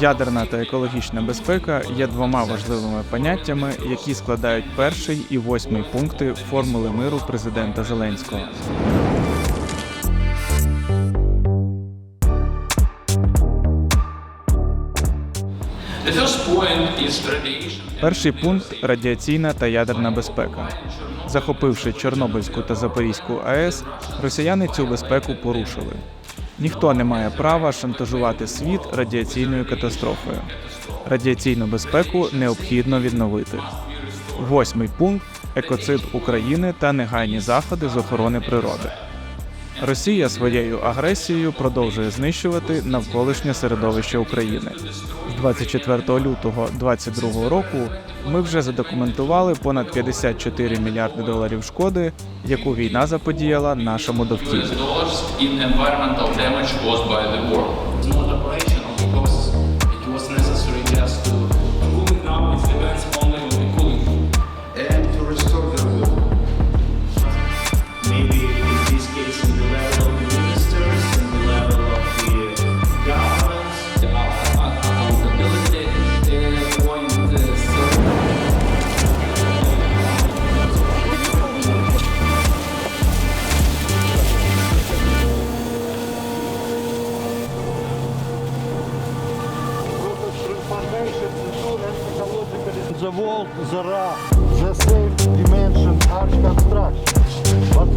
Ядерна та екологічна безпека є двома важливими поняттями, які складають перший і восьмий пункти формули миру президента Зеленського. Перший пункт радіаційна та ядерна безпека. Захопивши Чорнобильську та Запорізьку АЕС, росіяни цю безпеку порушили. Ніхто не має права шантажувати світ радіаційною катастрофою. Радіаційну безпеку необхідно відновити. Восьмий пункт екоцид України та негайні заходи з охорони природи. Росія своєю агресією продовжує знищувати навколишнє середовище України. З 24 лютого 2022 року ми вже задокументували понад 54 мільярди доларів шкоди, яку війна заподіяла нашому довкіллю. the world, the rough, the same dimension arch construction. But